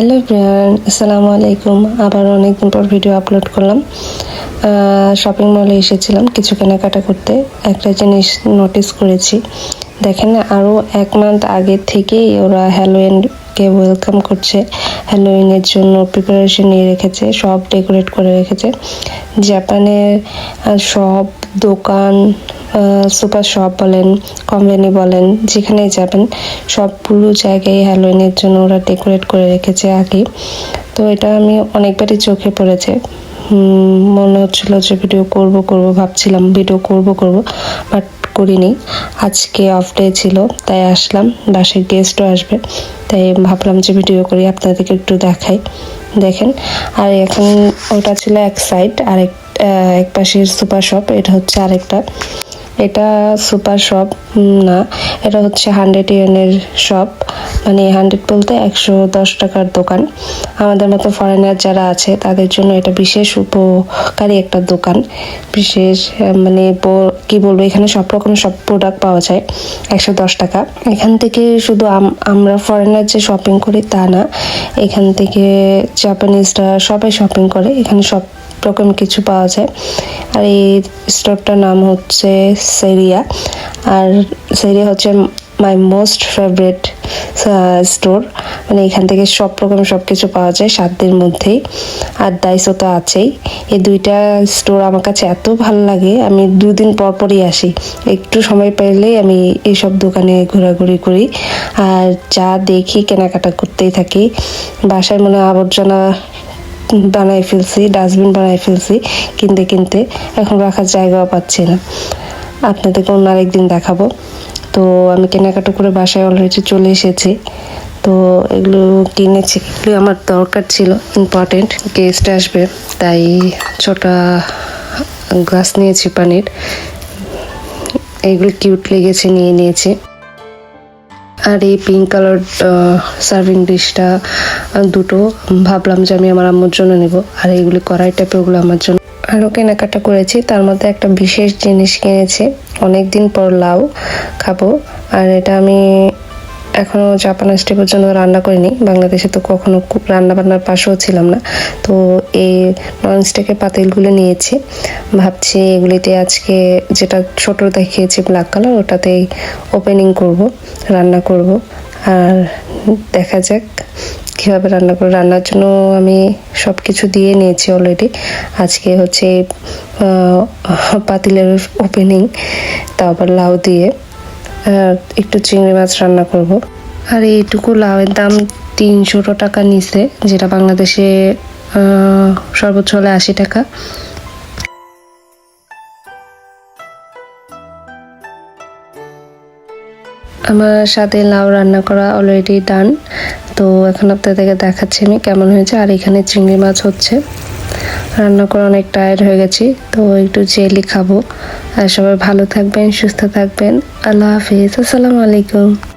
Hello Brian আসসালামু আলাইকুম। আবার অনেকদিন পর ভিডিও আপলোড করলাম। শপিং মলে এসেছিলাম কিছু কেনাকাটা করতে। একটা জিনিস নোটিস করেছি। দেখেন আরও এক মান্থ আগে থেকেই ওরা হ্যালোইনকে ওয়েলকাম করছে। হ্যালোইনের জন্য প্রিপারেশন নিয়ে রেখেছে, সব ডেকোরেট করে রেখেছে। জাপানের সব দোকান সুপার শপ বলেন কোম্পানি বলেন যেখানেই যাবেন সবগুলো জায়গায় হ্যালোইনের জন্য ওরা ডেকোরেট করে রেখেছে আগে। তো এটা আমি অনেকবারই চোখে পড়েছে। মনে হচ্ছিল যে ভিডিও করব করব ভাবছিলাম ভিডিও করব করব বাট করিনি। আজকে অফ ডে ছিল তাই আসলাম বাসায় গেস্টও আসবে তাই ভাবলাম যে ভিডিও করি আপনাদেরকে একটু দেখাই। দেখেন আর এখন ওটা ছিল এক সাইড আরেক আহ, এক পাশের সুপার শপ এটা হচ্ছে আরেকটা। এটা সুপার শপ না, এটা হচ্ছে হান্ড্রেড ইয়েনের শপ। মানে হান্ড্রেড বলতে একশো দশ টাকার দোকান। আমাদের মতো ফরেনার যারা আছে, তাদের জন্য এটা বিশেষ উপকারী একটা দোকান। বিশেষ মানে কি বলব, এখানে সব রকমের সব প্রোডাক্ট পাওয়া যায়, একশো দশ টাকা। এখান থেকে শুধু আম- আমরা ফরেনার যে শপিং করি তা না। এখান থেকে জাপানিজরা সবাই শপিং করে, এখানে সব রকম কিছু পাওয়া যায়। আর এই স্টোরটার নাম হচ্ছে সেরিয়া। আর সেরিয়া হচ্ছে মাই মোস্ট ফেভারিট স্টোর। মানে এখান থেকে সব রকম সব কিছু পাওয়া যায় সাত দিনের মধ্যেই। আর ডাইসো তো আছেই। এই দুইটা স্টোর আমার কাছে এত ভালো লাগে, আমি দুদিন পর পরই আসি। একটু সময় পেলেই আমি এইসব দোকানে ঘোরাঘুরি করি। আর যা দেখি, কেনাকাটা করতেই থাকি। বাসায় মনে আবর্জনা বানাই ফেলছি ডাস্টবিন বানাই ফেলছি, কিনতে কিনতে। এখন রাখার জায়গাও পাচ্ছি না। আপনাদেরকে অন্য আরেকদিন দেখাবো। তো আমি কেনাকাটা করে বাসায় অলরেডি চলে এসেছি। তো এগুলো কিনেছি এগুলো আমার দরকার ছিল ইম্পর্টেন্ট গেস্ট আসবে। তাই ছোটা গ্লাস নিয়েছি পানির এগুলো কিউট লেগেছে, নিয়ে নিয়েছি। আর এই পিঙ্ক কালার সার্ভিং ডিশটা দুটো। ভাবলাম যে আমি আমার আম্মুর জন্য নেব। আর এইগুলি কড়াই টাইপের ওগুলো আমার জন্য। আরও কেনাকাটা করেছি। তার মধ্যে একটা বিশেষ জিনিস কিনেছি। অনেক দিন পর লাউ খাব। আর এটা আমি এখনও জাপান আসতে পর্যন্ত রান্না করিনি। বাংলাদেশে তো কখনো খুব রান্না বান্নার পাশেও ছিলাম না। তো এই ননস্টিকের পাতিলগুলো নিয়েছি। ভাবছি এগুলিতে আজকে যেটা ছোট দেখিয়েছি ব্ল্যাক কালার ওটাতেই ওপেনিং করব। রান্না করব। আর দেখা যাক কীভাবে রান্না করব। রান্নার জন্য আমি সব কিছু দিয়ে নিয়েছি অলরেডি আজকে হচ্ছে পাতিলের ওপেনিং তারপর লাউ দিয়ে একটু চিংড়ি মাছ রান্না করব। আর এইটুকু লাউয়ের দাম তিনশো টাকা নিছে যেটা বাংলাদেশে সর্বোচ্চ হলে আশি টাকা। আমার সাথে লাউ রান্না করা অলরেডি ডান তো এখন আপনাদেরকে দেখাচ্ছি আমি কেমন হয়েছে, আর এখানে চিংড়ি মাছ হচ্ছে। রান্না করে অনেক টায়ার্ড হয়ে গেছি, তো একটু জেলি খাব। আর সবাই ভালো থাকবেন, সুস্থ থাকবেন। আল্লাহ হাফিজ, আসসালামু আলাইকুম।